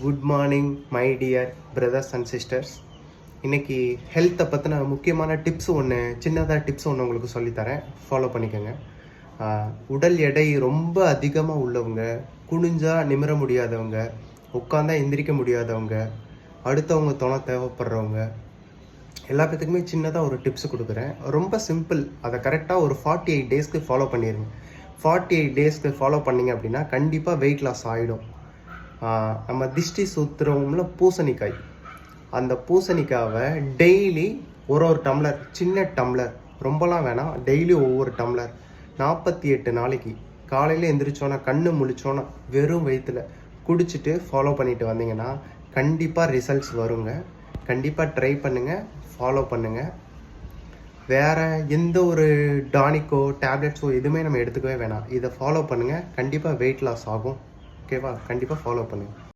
Good morning my dear brothers and sisters இன்றைக்கி ஹெல்த்தை பற்றின முக்கியமான டிப்ஸ் ஒன்று சின்னதாக டிப்ஸ் ஒன்று உங்களுக்கு சொல்லித்தரேன். ஃபாலோ பண்ணிக்கோங்க. உடல் எடை ரொம்ப அதிகமாக உள்ளவங்க குனிஞ்சா நிமிர முடியாதவங்க உட்காந்தா எந்திரிக்க முடியாதவங்க அடுத்தவங்க துணை தேவைப்படுறவங்க எல்லாத்துக்குமே சின்னதாக ஒரு டிப்ஸ் கொடுக்குறேன். ரொம்ப சிம்பிள் அதை கரெக்டாக ஒரு ஃபார்ட்டி எயிட் டேஸ்க்கு ஃபாலோ பண்ணிடுங்க ஃபார்ட்டி எயிட் டேஸ்க்கு ஃபாலோ பண்ணிங்க அப்படின்னா கண்டிப்பாக வெயிட் லாஸ் ஆகிடும் நம்ம திஷ்டி சுத்துறவங்கள பூசணிக்காய். அந்த பூசணிக்காவை டெய்லி ஒரு ஒரு டம்ளர் சின்ன டம்ளர் ரொம்பலாம் வேணாம் டெய்லி ஒவ்வொரு டம்ளர் நாற்பத்தி எட்டு நாளைக்கு. காலையில் எந்திரிச்சோன்னா கண்ணு முழிச்சோன்னா வெறும் வயிற்றில் குடிச்சிட்டு ஃபாலோ பண்ணிட்டு வந்தீங்கன்னா கண்டிப்பாக ரிசல்ட்ஸ் வருங்க. கண்டிப்பாக ட்ரை பண்ணுங்கள் ஃபாலோ பண்ணுங்கள் வேறு எந்த ஒரு டானிக்கோ டேப்லெட்ஸோ எதுவுமே நம்ம எடுத்துக்கவே வேணாம். இதை ஃபாலோ பண்ணுங்கள் கண்டிப்பாக வெயிட் லாஸ் ஆகும். ஓகேவா? கண்டிப்பாக ஃபாலோ பண்ணுங்கள்